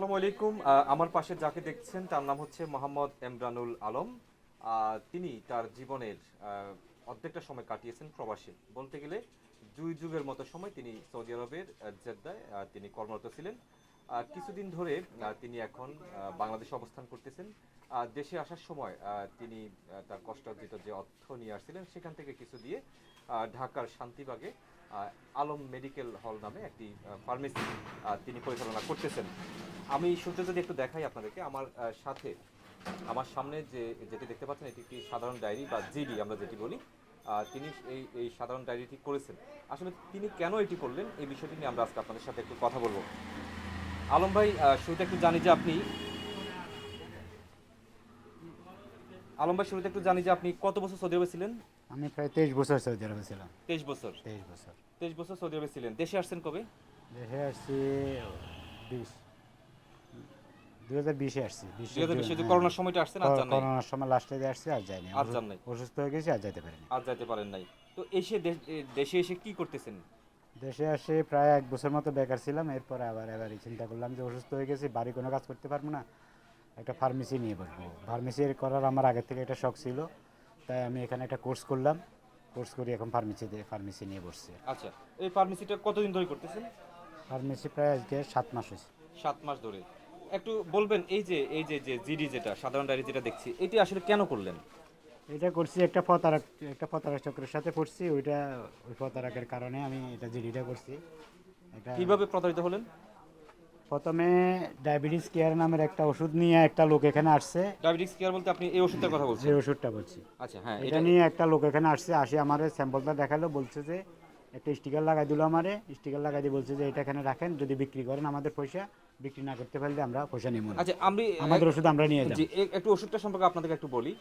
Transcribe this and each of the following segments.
আসসালামু আলাইকুম। আমার পাশে যাকে দেখছেন, তার নাম হচ্ছে মোহাম্মদ এমরানুল আলম। তিনি তার জীবনের অর্ধেকটা সময় কাটিয়েছেন প্রবাসে। বলতে গেলে দুই যুগের মতো সময় তিনি সৌদি আরবের জেদ্দায় তিনি কর্মরত ছিলেন। কিছুদিন ধরে তিনি এখন বাংলাদেশে অবস্থান করতেছেন। দেশে আসার সময় তিনি তার কষ্টার্জিত যে অর্থ নিয়ে আসছিলেন, সেখান থেকে কিছু দিয়ে ঢাকার শান্তিবাগে আলম মেডিকেল হল নামে একটি ফার্মেসি তিনি পরিচালনা করতেছেন। আমি শুরুতে যদি একটু দেখাই আপনাদেরকে, আমার সাথে, আমার সামনে যে, যেটি দেখতে পাচ্ছেন, এটি একটি সাধারণ ডায়েরি বা জিডি আমরা যেটি বলি। তিনি এই এই সাধারণ ডায়েরিটি করেছেন। আসলে তিনি কেন এটি করলেন, এই বিষয়টি নিয়ে আমরা আজকে আপনাদের সাথে একটু কথা বলব। আলম ভাই শুরুতে একটু জানি যে আপনি, আলম ভাই, শুরুতে একটু জানি যে আপনি কত বছর সৌদি আরবে ছিলেন? আমি প্রায় তেইশ বছর সৌদি আরবে ছিলাম। তেইশ বছর? তেইশ বছর। তেইশ বছর সৌদি আরবে ছিলেন। দেশে আসছেন কবে? দেশে আসছি বিশ। দুই হাজার বিশে আসছি যে হ্যাঁ। করোনার সময়টা আসছেন আর করোনার সময় লাস্টে আসছি আর যাইনি আর যান নাই। অসুস্থ হয়ে গেছি আর যাইতে পারিনি। আর যাইতে পারেন নাই। তো এসে দেশে এসে কি করতেছেন? দেশে আসে প্রায় এক বছর মতো বেকার ছিলাম এরপরে আবার এবারই চিন্তা করলাম যে অসুস্থ হয়ে গেছি বাড়ি কোনো কাজ করতে পারব না। একটা ফার্মেসি নিয়ে বসবো। ফার্মেসি করার আমার আগের থেকে একটা শখ ছিল। তাই আমি এখানে একটা কোর্স করলাম। কোর্স করি এখন ফার্মেসিতে ফার্মেসি নিয়ে বসছি। আচ্ছা এই ফার্মেসিটা কতদিন ধরে করতেছেন? ফার্মেসি প্রায় আজকে সাত মাস হয়েছে। সাত মাস ধরে। একটু বলবেন এই যে এই যে যে জিডি যেটা সাধারণ ডায়েরি যেটা দেখছি এটি আসলে কেন করলেন? এটা করছি একটা প্রতারক একটা প্রতারক চক্রের সাথে পড়ছি ওইটা ওই প্রতারকের কারণে আমি এটা জিডিটা করছি। এটা কীভাবে প্রতারিত হলেন? প্রথমে ডায়াবেটিস কেয়ার নামের একটা ওষুধ নিয়ে একটা লোক এখানে আসছে। ডায়াবেটিস কেয়ার বলতে আপনি এই ওষুধটার কথা বলছেন? এই ওষুধটা বলছি। আচ্ছা হ্যাঁ এটা নিয়ে একটা লোক এখানে আসছে আসে আমার স্যাম্পলটা দেখাল বলছে যে একটা স্টিকার লাগাই দিল আমারে স্টিকার লাগাই দিয়ে বলছে যে এটা এখানে রাখেন যদি বিক্রি করেন আমাদের পয়সা বিক্রি না করতে পারলে আমরা পয়সা নিব আচ্ছা আমি আমাদের ওষুধ আমরা নিয়ে যাব। জি একটু ওষুধটা সম্পর্কে আপনাদেরকে একটু বলি।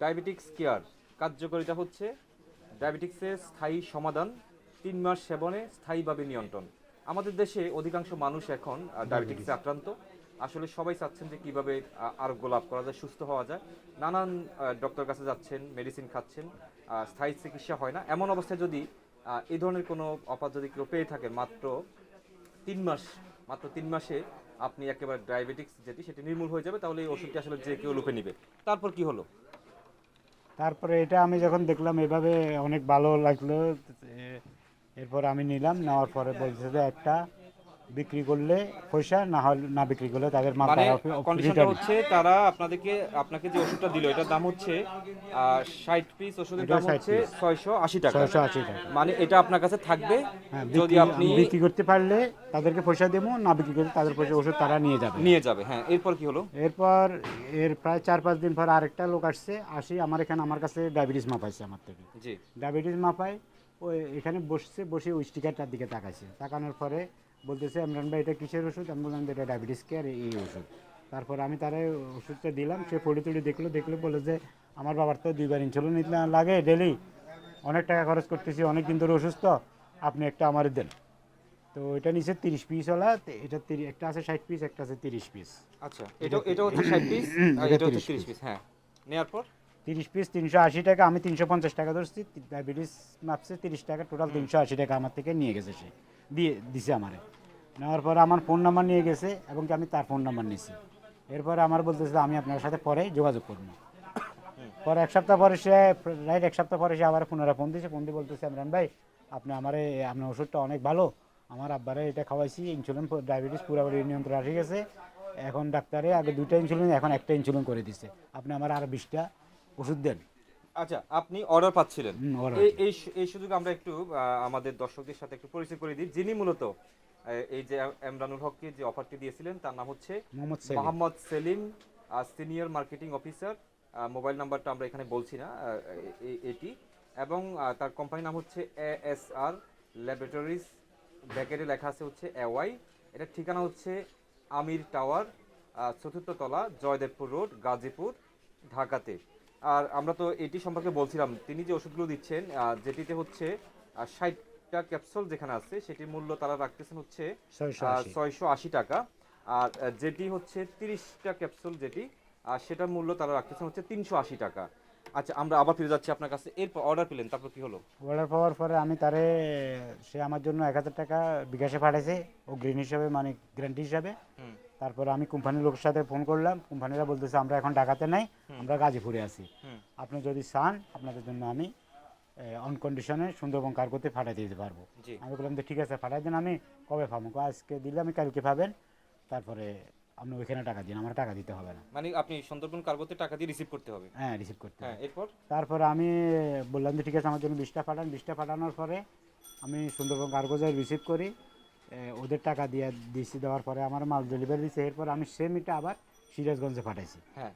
ডায়াবেটিক্স কেয়ার কার্যকারিতা হচ্ছে ডায়াবেটিক্সের স্থায়ী সমাধান তিন মাস সেবনে স্থায়ীভাবে নিয়ন্ত্রণ। আমাদের দেশে অধিকাংশ মানুষ এখন ডায়াবেটিক্সে আক্রান্ত। আসলে সবাই চাচ্ছেন যে কীভাবে আরোগ্য লাভ করা যায় সুস্থ হওয়া যায়। নানান ডক্টর কাছে যাচ্ছেন মেডিসিন খাচ্ছেন স্থায়ী চিকিৎসা হয় না। এমন অবস্থায় যদি এই ধরনের কোনো অফার যদি কেউ পেয়ে থাকেন মাত্র তিন মাস মাত্র তিন মাসে আপনি একেবারে ডায়াবেটিক্স যেটি সেটি নির্মূল হয়ে যাবে তাহলে এই ওষুধটি আসলে যে কেউ লুপে নিবে। তারপর কি হলো? তারপরে এটা আমি যখন দেখলাম এভাবে অনেক ভালো লাগল এরপর আমি নিলাম নেওয়ার পরে বলছে যে একটা বিক্রি করলে পয়সা না হলে না বিক্রি করলে তাদের মানে কন্ডিশনটা হচ্ছে তারা আপনাদেরকে আপনাকে যে ওষুধটা দিল এটার দাম হচ্ছে ষাট পিস ওষুধের দাম হচ্ছে piece। ছয়শো আশি টাকা। ছয়শো আশি টাকা। মানে এটা আপনার কাছে থাকবে হ্যাঁ যদি আপনি বিক্রি করতে পারলে তাদেরকে পয়সা দেবো না বিক্রি করলে তাদের পয়সা ওষুধ তারা নিয়ে যাবে। নিয়ে যাবে হ্যাঁ। এরপর কি হলো? এরপর এর প্রায় চার পাঁচ দিন পর আরেকটা লোক আসছে আসি আমার এখানে আমার কাছে ডায়াবেটিস মাপাইছে আমার থেকে। জি। ডায়াবেটিস মাপায় ওই এখানে বসছে বসে ওই স্টিকারটার দিকে তাকাইছে। তাকানোর পরে বলতেছে ইমরান ভাই এটা কিসের ওষুধ? আমি বললাম এটা ডায়াবেটিস কেয়ার এই ওষুধ। তারপর আমি তারা ওষুধটা দিলাম সে পড়ে তুড়ি দেখল দেখল বলে যে আমার বাবার তো দুইবার ইনসুলিন লাগে ডেলি অনেক টাকা খরচ করতেছি অনেক দিন ধরে অসুস্থ আপনি একটা আমার দেন। তো এটা নিচে তিরিশ পিস ওলা এটা তিরিশ একটা আছে ষাট পিস একটা আছে তিরিশ পিস আচ্ছা এটা এটা হচ্ছে ষাট পিস এটা হচ্ছে তিরিশ পিস হ্যাঁ। নেওয়ার পর? তিরিশ পিস তিনশো আশি টাকা আমি তিনশো পঞ্চাশ টাকা ধরছি ডায়াবেটিস মাপছে তিরিশ টাকা টোটাল তিনশো আশি টাকা আমার থেকে নিয়ে গেছে সে। দিয়ে দিছে আমারে। নেওয়ার পরে আমার ফোন নাম্বার নিয়ে গেছে এবং কি আমি তার ফোন নাম্বার নিয়েছি এরপরে আমার বলতেছে আমি আপনার সাথে পরে যোগাযোগ করব। পরে এক সপ্তাহ পরে সে রাইট এক সপ্তাহ পরে সে আবার পুনরায় ফোন দিয়েছে ফোন দিয়ে বলতেছে ইমরান ভাই আপনি আমার আপনার ওষুধটা অনেক ভালো। আমার আব্বারে এটা খাওয়াইছি ইনসুলিন ডায়াবেটিস পুরোপুরি নিয়ন্ত্রণ আসে গেছে। এখন ডাক্তারে আগে দুইটা ইনসুলিন এখন একটা ইনসুলিন করে দিছে। আপনি আমার আর বিশটা ওষুধ দেন। আচ্ছা আপনি অর্ডার পাচ্ছিলেন। এই এই সু- সুযোগ আমরা একটু আমাদের দর্শকদের সাথে একটু পরিচয় করে দিই। যিনি মূলত এই যে এমরানুল হককে যে অফারটি দিয়েছিলেন তার নাম হচ্ছে Mohammad Selim. Senior marketing officer mobile নাম্বারটা আমরা এখানে বলছি না এটি। এবং তার কোম্পানির নাম হচ্ছে এ এস আর ল্যাবরেটরিজ। ব্যাকেটে লেখা আছে হচ্ছে এওয়াই এটার ঠিকানা হচ্ছে আমির টাওয়ার চতুর্থ তলা জয়দেবপুর রোড গাজীপুর ঢাকাতে। আর আমরা তো এটি সম্পর্কে বলছিলাম তিনি যে ওষুধগুলো দিচ্ছেন যেটিতে হচ্ছে ষাটটা ক্যাপসুল যেখানে আছে সেটির মূল্য তারা রাখতেছেন হচ্ছে ছয়শো আশি। টাকা। আর যেটি হচ্ছে তিরিশটা ক্যাপসুল যেটি আর সেটার মূল্য তারা রাখতেছেন হচ্ছে তিনশো আশি টাকা। আচ্ছা আমরা আবার ফিরে যাচ্ছি আপনার কাছে। এরপর অর্ডার পেলেন তারপর কি হলো? অর্ডার পাওয়ার পরে আমি তারে সে আমার জন্য এক হাজার টাকা বিকাশে পাঠাইছে ও গ্রিন হিসাবে মানে গ্যারান্টি হিসাবে। হুম। তারপরে আমি কোম্পানির লোকের সাথে ফোন করলাম। কোম্পানিরা বলতেছে আমরা এখন ঢাকাতে নাই আমরা গাজীপুরে আছি। আপনি যদি চান আপনাদের জন্য আমি অন কন্ডিশনে সুন্দরবন কার্গোতে পাঠিয়ে দিতে পারব। আমি বললাম যে ঠিক আছে পাঠাই দেন আমি কবে পাবো? আজকে দিলে আমি কালকে পাবেন। তারপরে আপনি ওইখানে টাকা দিন আমার টাকা দিতে হবে না। মানে আপনি সুন্দরবন কার্গোতে টাকা দিয়ে রিসিভ করতে হবে? হ্যাঁ রিসিভ করতে হ্যাঁ এরপর? তারপরে আমি বললাম যে ঠিক আছে আমার জন্য বিশটা পাঠান। বিশটা পাঠানোর পরে আমি সুন্দরবন কার্গোজে রিসিভ করি। ওদের টাকা দিয়ে দিয়েছি দেওয়ার পরে আমার মাল ডেলিভারি দিচ্ছে এরপর আমি সেম এটা আবার সিরাজগঞ্জে পাঠাইছি। হ্যাঁ।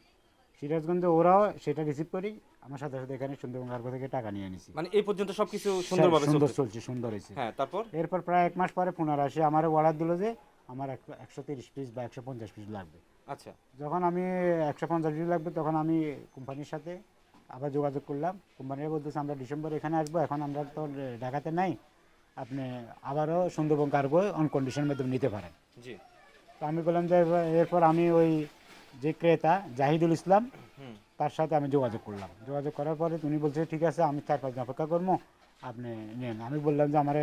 সিরাজগঞ্জে ওরাও সেটা রিসিভ করি আমার সাথে সাথে এখানে সুন্দরবন কার্গো থেকে টাকা নিয়ে নিছি মানে এই পর্যন্ত সবকিছু সুন্দরভাবে সুন্দর চলছে? চলছে সুন্দর হয়েছে। হ্যাঁ তারপর? এরপর প্রায় এক মাস পরে পুনরায় আসে। আমার অর্ডার দিল যে আমার একশো তিরিশ পিস বা একশো পঞ্চাশ পিস লাগবে। আচ্ছা। যখন আমি একশো পঞ্চাশ পিস লাগবে তখন আমি কোম্পানির সাথে আবার যোগাযোগ করলাম। কোম্পানিরা বলতেছে আমরা ডিসেম্বর এখানে আসব। এখন আমরা তো ঢাকাতে নাই। আপনি আবারও সুন্দরবন কার্গো অন কন্ডিশনের মাধ্যমে নিতে পারেন। জি। তো আমি বললাম যে এরপর আমি ওই যে ক্রেতা জাহিদুল ইসলাম তার সাথে আমি যোগাযোগ করলাম। যোগাযোগ করার পরে তুমি বলছে ঠিক আছে আমি চার পাঁচ দিন অপেক্ষা করব আপনি নেন। আমি বললাম যে আমার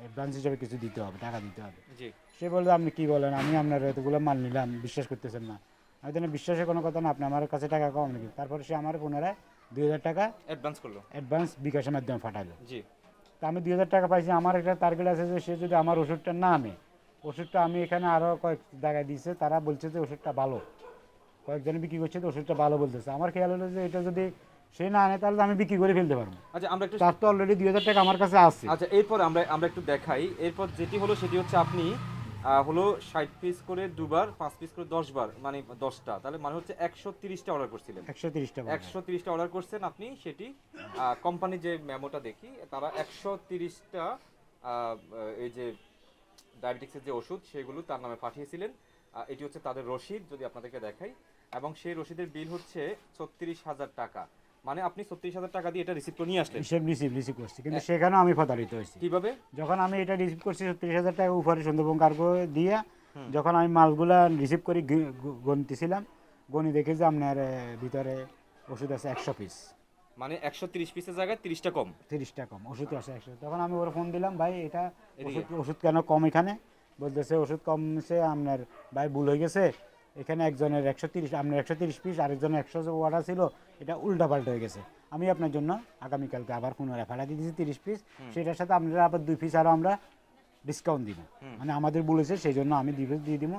অ্যাডভান্স হিসাবে কিছু দিতে হবে টাকা দিতে হবে। সে বলল আপনি কি বলেন? আমি আপনার এতগুলো মাল নিলাম বিশ্বাস করতেছেন না। আমি তো বিশ্বাসের কোনো কথা না আপনি আমার কাছে টাকা কম নাকি? তারপরে সে আমার পুনরায় দুই হাজার টাকা অ্যাডভান্স করল। অ্যাডভান্স বিকাশের মাধ্যমে পাঠালো। জি। তা আমি দুই হাজার টাকা পাইছি। আমার একটা টার্গেট আছে যে সে যদি আমার ওষুধটা না আনে ওষুধটা আমি এখানে আরও কয়েক জায়গায় দিয়েছে তারা বলছে যে ওষুধটা ভালো। কয়েকজন বিক্রি করছে তো ওষুধটা ভালো বলতেছে। আমার খেয়াল হলো যে এটা যদি সে না আনে তাহলে আমি বিক্রি করে ফেলতে পারব। আচ্ছা আমরা একটু তার তো অলরেডি দুই হাজার টাকা আমার কাছে আছে। আচ্ছা এরপর আমরা আমরা একটু দেখাই। এরপর যেটি হলো সেটি হচ্ছে আপনি হলো ষাট পিস করে দুবার পাঁচ পিস করে দশ বার মানে দশটা। তাহলে মানে হচ্ছে একশো তিরিশটা অর্ডার করছিলেন। একশো তিরিশ টাকা একশো তিরিশটা অর্ডার করছেন আপনি সেটি কোম্পানি যে মেমোটা দেখি তারা একশো তিরিশটা এই যে ডায়াবেটিক্সের যে ওষুধ সেগুলো তার নামে পাঠিয়েছিলেন। এটি হচ্ছে তাদের রসিদ যদি আপনাদেরকে দেখাই। এবং সেই রসিদের বিল হচ্ছে ছত্রিশ হাজার টাকা। মানে আপনি ছত্রিশ হাজার টাকা দিয়ে এটা রিসিভ করে নিয়ে আসলেন? হিসেব রিসিভ রিসিভ করছি। কিন্তু সেখানেও আমি প্রতারিত হয়েছি। কীভাবে? যখন আমি এটা রিসিভ করছি তিরিশ হাজার টাকা উপরে সুন্দরবন কার্গো দিয়ে যখন আমি মালগুলা রিসিভ করি গি- গু- গনতেছিলাম দেখে যে আপনার ভিতরে ওষুধ আছে একশো পিস মানে একশো তিরিশ পিসের জায়গায় তিরিশটা কম? তিরিশটা কম ওষুধ আছে একশো। তখন আমি ওর ফোন দিলাম ভাই এটা ওষুধ ওষুধ কেন কম এখানে? বলতেছে ওষুধ কমছে আপনার ভাই ভুল হয়ে গেছে। এখানে একজনের একশো তিরিশ আপনার একশো তিরিশ পিস আরেকজনের একশো অর্ডার ছিল এটা উল্টা পাল্টা হয়ে গেছে। আমি আপনার জন্য আগামীকালকে আবার পুনরায় দিয়ে দিয়েছি তিরিশ পিস সেটার সাথে আপনারা আবার দুই পিস আরও আমরা ডিসকাউন্ট দিব। মানে আমাদের বলেছে সেই জন্য আমি দুই পিস দিয়ে দিব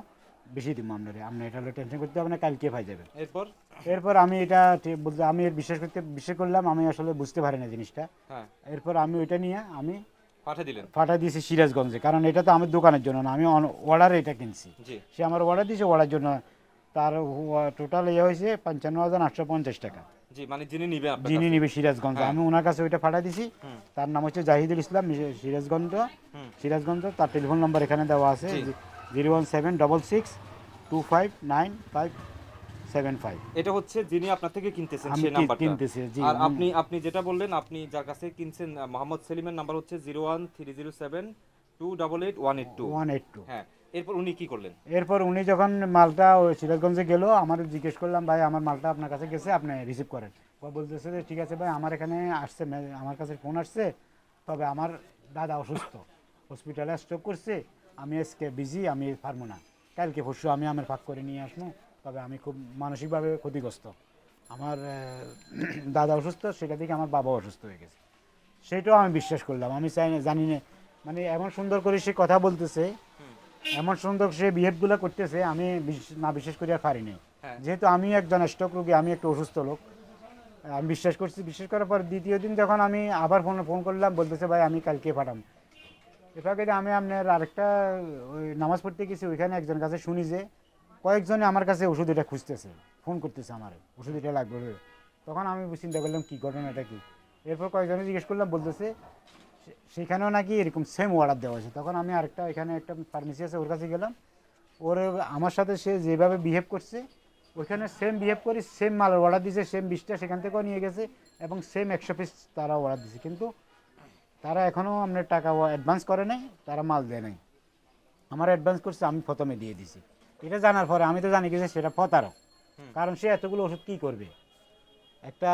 বেশি দিব আপনারা আপনি এটা হলো টেনশন করতে হবে না কালকে পাই যাবে। এরপর? এরপর আমি এটা বলতে আমি এর বিশ্বাস করতে বিশ্বাস করলাম আমি আসলে বুঝতে পারি না জিনিসটা। হ্যাঁ। এরপর আমি ওইটা নিয়ে আমি দিলেন? ফাটা দিয়েছি সিরাজগঞ্জে কারণ এটা তো আমার দোকানের জন্য না আমি অর্ডারে এটা কিনছি। সে আমার অর্ডার দিয়েছে অর্ডার জন্য তার টোটাল ইয়ে হয়েছে পঞ্চান্ন হাজার আটশো পঞ্চাশ টাকা। মানে যিনি আপনার যিনি নিবে সিরাজগঞ্জ। হ্যাঁ। আমি ওনার কাছে ওইটা ফাটা দিছি। তার নাম হচ্ছে জাহিদুল ইসলাম সিরাজগঞ্জ। সিরাজগঞ্জ তার টেলিফোন নাম্বার এখানে দেওয়া আছে। Zero one seven double six two five nine five seven five এটা হচ্ছে যিনি আপনার থেকে কিনতেছেন সেই নাম্বারটা। কিনতেছি, আর আপনি আপনি যেটা বললেন আপনি যার কাছে কিনছেন মোহাম্মদ সেলিমের নাম্বার হচ্ছে zero one three zero seven two double eight one eight two one eight two হ্যাঁ। এরপর উনি কি করলেন? এরপর উনি যখন মালটা ওই সিরাজগঞ্জে গেল, আমার জিজ্ঞেস করলাম, ভাই, আমার মালটা আপনার কাছে গেছে, আপনি রিসিভ করেন। বলতেছে যে, ঠিক আছে ভাই, আমার এখানে আসছে আমার কাছে ফোন আসছে, তবে আমার দাদা অসুস্থ হসপিটালে স্ট্রোক করছে, আমি আজকে বিজি আমি পারব না। কালকে পরশু আমি আমার ফাঁক করে নিয়ে আসব, তবে আমি খুব মানসিকভাবে ক্ষতিগ্রস্ত। আমার দাদা অসুস্থ, সেটা থেকে আমার বাবা অসুস্থ হয়ে গেছে। সেটাও আমি বিশ্বাস করলাম। আমি চাই না, জানি না। মানে এমন সুন্দর করে সে কথা বলতেছে এমন সুন্দর সে বিহেভগুলো করতেছে আমি না বিশ্বাস করি আর পারি নাই হ্যাঁ। যেহেতু আমি একজন স্টক রোগী আমি একটু অসুস্থ লোক। আমি বিশ্বাস করছি বিশ্বাস করার পর দ্বিতীয় দিন যখন আমি আবার ফোন ফোন করলাম বলতেছে ভাই আমি কালকে পাঠাম এভাবে আমি আপনার আরেকটা ওই নামাজ পড়তে গেছি ওইখানে একজন কাছে শুনি যে কয়েকজনে আমার কাছে ওষুধ এটা খুঁজতেছে ফোন করতেছে আমার ওষুধ এটা লাগবে তখন আমি চিন্তা করলাম কী ঘটনাটা কি? এরপর কয়েকজনে জিজ্ঞেস করলাম বলতেছে সেখানেও নাকি এরকম সেম অর্ডার দেওয়া আছে তখন আমি আরেকটা এখানে একটা ফার্মেসি আছে ওর কাছে গেলাম। ওর আমার সাথে সে যেভাবে বিহেভ করছে ওইখানে সেম বিহেভ করি সেম মাল অর্ডার দিয়েছে সেম বিষটা সেখান থেকেও নিয়ে গেছে এবং সেম একশো পিস তারা অর্ডার দিয়েছে। কিন্তু তারা এখনও আপনার টাকা অ্যাডভান্স করে নাই তারা মাল দেয় নাই। আমার অ্যাডভান্স করছে আমি প্রথমে দিয়ে দিছি এটা জানার পরে আমি তো জানি কি যে সেটা প্রতারক। কারণ সে এতগুলো ওষুধ কী করবে? একটা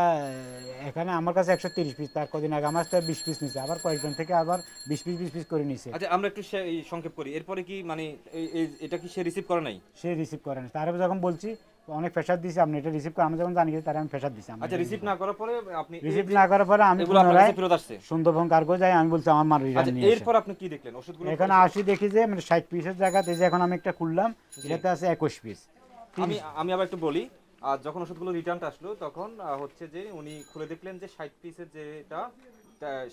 এখানে আমার কাছে একশো তিরিশ পিস তার কদিন আগে আমার বিশ পিস নিছে আবার কয়েকজন থেকে আবার বিশ পিস বিশ পিস করে নিছে। আচ্ছা আমরা একটু সংক্ষেপ করি। এরপরে কি মানে এটা কি সে রিসিভ করে নাই? সে রিসিভ করে না তারা যখন বলছি অনেক প্রেশার দিছে আপনি এটা রিসিভ করে আমি যখন জানি তারা আমি প্রেশার দিছি আচ্ছা রিসিভ না করার পরে আপনি রিসিভ না করার পরে আমি পুনরায় ফেরত আসছে। সুন্দরবন কার্গো যাই আমি বলছি আমার মার আচ্ছা রিটার্ন নিয়ে আসেন। এরপর আপনি কি দেখলেন? ওষুধগুলো এখানে আসি দেখি যে মানে ষাট পিসের জায়গাতে যে এখন আমি একটা খুললাম এটাতে আছে একুশ পিস আমি আমি আবার একটু বলি আর যখন ওষুধগুলো রিটার্নটা আসলো তখন হচ্ছে যে উনি খুলে দেখলেন যে ষাট পিসের যেটা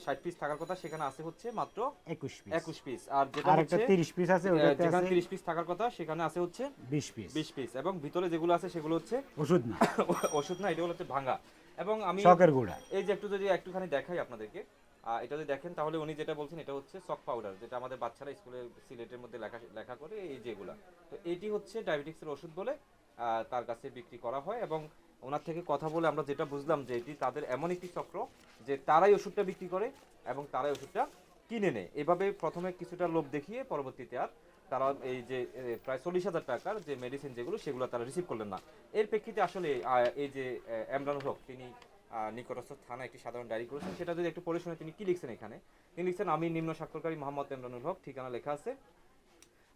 ষাট পিস থাকার কথা সেখানে আছে হচ্ছে মাত্র একুশ পিস একুশ পিস আর যেটা হচ্ছে তিরিশ পিস আছে যেখানে তিরিশ পিস থাকার কথা সেখানে আছে হচ্ছে বিশ পিস বিশ পিস এবং ভিতরে যেগুলো আছে সেগুলো হচ্ছে ওষুধ না। ওষুধ না এটা হচ্ছে ভাঙা এবং আমি শখের গুঁড়া। এই যে একটু যদি একটুখানি দেখাই আপনাদেরকে এটা যদি দেখেন তাহলে উনি যেটা বলছেন এটা হচ্ছে সক পাউডার যেটা আমাদের বাচ্চারা স্কুলে সিলেটের মধ্যে লেখা লেখা করে এই যেগুলা। তো এটি হচ্ছে ডায়াবেটিক্সের ওষুধ বলে তার কাছে বিক্রি করা হয় এবং ওনার থেকে কথা বলে আমরা যেটা বুঝলাম যে এটি তাদের এমন একটি চক্র যে তারাই ওষুধটা বিক্রি করে এবং তারাই ওষুধটা কিনে নেয়। এভাবে প্রথমে কিছুটা লোভ দেখিয়ে পরবর্তীতে আর তারা এই যে প্রায় চল্লিশ হাজার টাকার যে মেডিসিন যেগুলো, সেগুলো তারা রিসিভ করলেন না। এর প্রেক্ষিতে আসলে এই যে এমরানুল হক, তিনি নিকটস্থ থানা একটি সাধারণ ডায়েরি করেছেন। সেটা যদি একটু পড়ে শুনে তিনি কি লিখছেন এখানে? তিনি লিখছেন, আমি নিম্ন স্বাক্ষরকারী মোহাম্মদ এমরানুল হক, ঠিকানা লেখা আছে।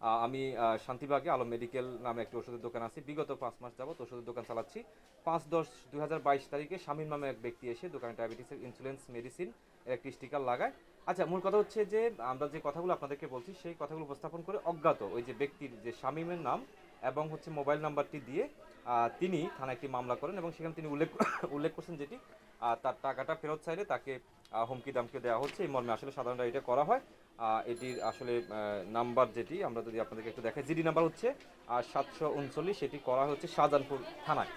আমি শান্তিবাগে আলম মেডিকেল নামে একটি ওষুধের দোকান আছে। বিগত পাঁচ মাস যাবত ওষুধের দোকান চালাচ্ছি। পাঁচ দশ দুই হাজার বাইশ তারিখে শামীম নামে এক ব্যক্তি এসে দোকানে ডায়াবেটিসের ইন্সুরেন্স মেডিসিন একটি স্টিকার লাগায়। আচ্ছা মূল কথা হচ্ছে যে, আমরা যে কথাগুলো আপনাদেরকে বলছি, সেই কথাগুলো উপস্থাপন করে অজ্ঞাত ওই যে ব্যক্তির যে শামীমের নাম এবং হচ্ছে মোবাইল নাম্বারটি দিয়ে তিনি থানায় একটি মামলা করেন এবং সেখানে তিনি উল্লেখ উল্লেখ করছেন যেটি তার টাকাটা ফেরত চাইলে তাকে হুমকি দামকে দেওয়া হচ্ছে। এই মর্মে আসলে সাধারণত এটা করা হয়। এটির আসলে নাম্বার যেটি আমরা যদি আপনাদেরকে একটু দেখাই জিডি নাম্বার হচ্ছে আর সাতশো উনচল্লিশ সেটি করা হচ্ছে শাহজাহানপুর থানায়।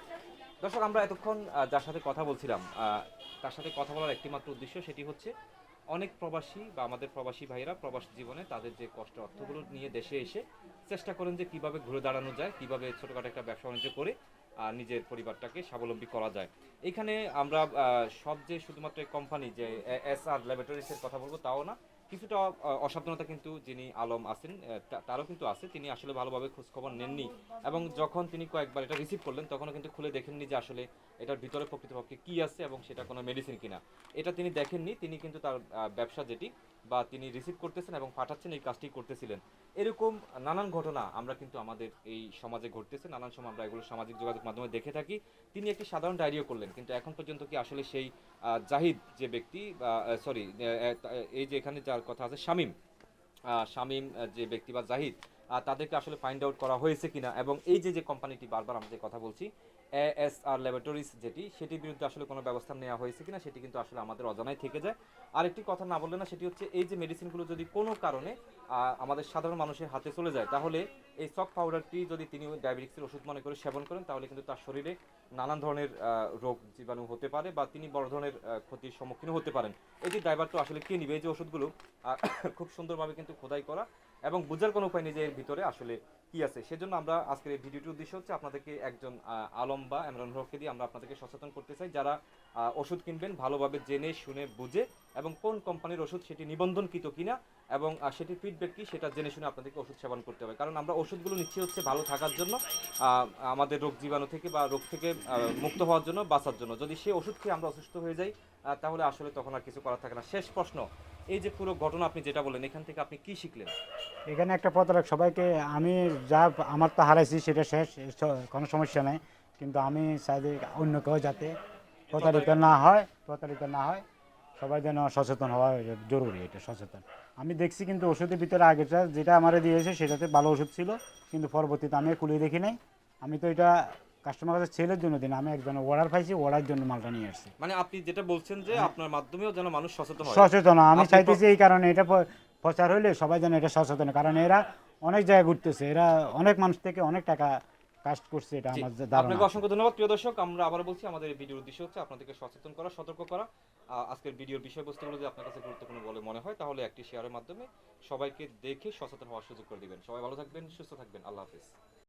দর্শক আমরা এতক্ষণ যার সাথে কথা বলছিলাম তার সাথে কথা বলার একটি মাত্র উদ্দেশ্য সেটি হচ্ছে অনেক প্রবাসী বা আমাদের প্রবাসী ভাইয়েরা প্রবাস জীবনে তাদের যে কষ্ট অর্থগুলো নিয়ে দেশে এসে চেষ্টা করেন যে কীভাবে ঘুরে দাঁড়ানো যায় কীভাবে ছোটোখাটো একটা ব্যবসা বাণিজ্য করে আহ, নিজের পরিবারটাকে স্বাবলম্বী করা যায়। এখানে আমরা সব যে শুধুমাত্র কোম্পানি যে এস আর ল্যাবরেটরিজের কথা বলব তাও না কিছুটা অসাবধানতা কিন্তু যিনি আলম আছেন তারও কিন্তু আছে। তিনি আসলে ভালোভাবে খোঁজখবর নেননি। এবং যখন তিনি কয়েকবার এটা রিসিভ করলেন, তখনও কিন্তু খুলে দেখেননি যে আসলে এটার ভিতরে প্রকৃতপক্ষে কি আছে এবং সেটা কোনো মেডিসিন কিনা। এটা তিনি দেখেননি, তিনি কিন্তু তার ব্যবসা যেটি বা তিনি রিসিভ করতেছেন এবং পাঠাচ্ছেন, এই কাজটি করতেছিলেন। এরকম নানান ঘটনা আমরা কিন্তু আমাদের এই সমাজে ঘটতেছে, নানান সময় আমরা এগুলো সামাজিক যোগাযোগ মাধ্যমে দেখে থাকি। তিনি একটি সাধারণ ডায়েরিও করলেন, কিন্তু এখন পর্যন্ত কি আসলে সেই জাহিদ যে ব্যক্তি সরি এই যে এখানে যার কথা আছে, শামীম শামীম যে ব্যক্তি বা জাহিদ তাদেরকে আসলে ফাইন্ড আউট করা হয়েছে কিনা এবং এই যে যে কোম্পানিটি বারবার আমরা যে কথা বলছি এস আর ল্যাবরেটরিজ যেটি, সেটির বিরুদ্ধে আসলে কোনো ব্যবস্থা নেওয়া হয়েছে কিনা সেটি কিন্তু আসলে আমাদের অজানাই থেকে যায়। আর একটি কথা না বললে না, সেটি হচ্ছে এই যে মেডিসিনগুলো যদি কোনো কারণে আমাদের সাধারণ মানুষের হাতে চলে যায়, তাহলে এই সক পাউডারটি যদি তিনি ডায়াবেটিক্সের ওষুধ মনে করে সেবন করেন, তাহলে কিন্তু তার শরীরে নানান ধরনের রোগ জীবাণু হতে পারে বা তিনি বড় ধরনের ক্ষতির সম্মুখীন হতে পারেন। এটি ড্রাইভার তো আসলে কে নিবে? এই যে ওষুধগুলো খুব সুন্দরভাবে কিন্তু খোদাই করা এবং বোঝার কোনো উপায় নেই যে এর ভিতরে আসলে কি আছে। সেজন্য আমরা আজকের এই ভিডিওটির উদ্দেশ্য হচ্ছে আপনাদেরকে একজন আলম বা এমরান হককে দিয়ে আমরা আপনাদেরকে সচেতন করতে চাই যারা ওষুধ কিনবেন ভালোভাবে জেনে, শুনে, বুঝে এবং কোন কোম্পানির ওষুধ সেটি নিবন্ধনকৃত কিনা এবং সেটির ফিডব্যাক কি সেটা জেনে শুনে আপনাদেরকে ওষুধ সেবন করতে হবে। কারণ আমরা ওষুধগুলো নিচ্ছি হচ্ছে ভালো থাকার জন্য আমাদের রোগ জীবাণু থেকে বা রোগ থেকে মুক্ত হওয়ার জন্য, বাঁচার জন্য। যদি সে ওষুধ খেয়ে আমরা অসুস্থ হয়ে যাই তাহলে আসলে তখন আর কিছু করার থাকে না। শেষ প্রশ্ন, এই যে পুরো ঘটনা আপনি যেটা বললেন, এখান থেকে আপনি কি শিখলেন? এখানে একটা প্রতারক, সবাইকে আমি যা, আমার তো হারাইছি, সেটা শেষ কোনো সমস্যা নেই। কিন্তু আমি চাই অন্য কেউ যাতে প্রতারিত না হয়, প্রতারিত না হয়, সবাই যেন সচেতন হওয়া জরুরি, এটা সচেতন। আমি দেখছি কিন্তু ওষুধের ভিতরে আগেটা যেটা আমার দিয়েছে সেটাতে ভালো ওষুধ ছিল কিন্তু পরবর্তীতে আমি খুলে দেখি নাই। আমি তো এটা কাস্টমার কাছে ছেলের জন্য দিন আমি একজন অর্ডার পাইছি অর্ডার জন্য মালটা নিয়ে আসছি। মানে আপনি যেটা বলছেন যে আপনার মাধ্যমেও যেন মানুষ সচেতন হয়। সচেতন আমি চাইতেছি এই কারণে এটা প্রচার হইলে সবাই যেন এটা সচেতন কারণ এরা অনেক জায়গায় ঘুরতেছে এরা অনেক মানুষ থেকে অনেক টাকা কাস্ট করছে এটা আমার যে ধারণা। আপনাকে অসংখ্য ধন্যবাদ। প্রিয় দর্শক আমরা আবার বলছি আমাদের এই ভিডিওর উদ্দেশ্য হচ্ছে আপনাদেরকে সচেতন করা সতর্ক করা। আজকের ভিডিওর বিষয়বস্তুগুলো যদি আপনার কাছে গুরুত্বপূর্ণ বলে মনে হয় তাহলে একটি শেয়ারের মাধ্যমে সবাইকে দেখে সচেতন হওয়ার সুযোগ করে দিবেন। সবাই ভালো থাকবেন সুস্থ থাকবেন। আল্লাহ হাফিজ।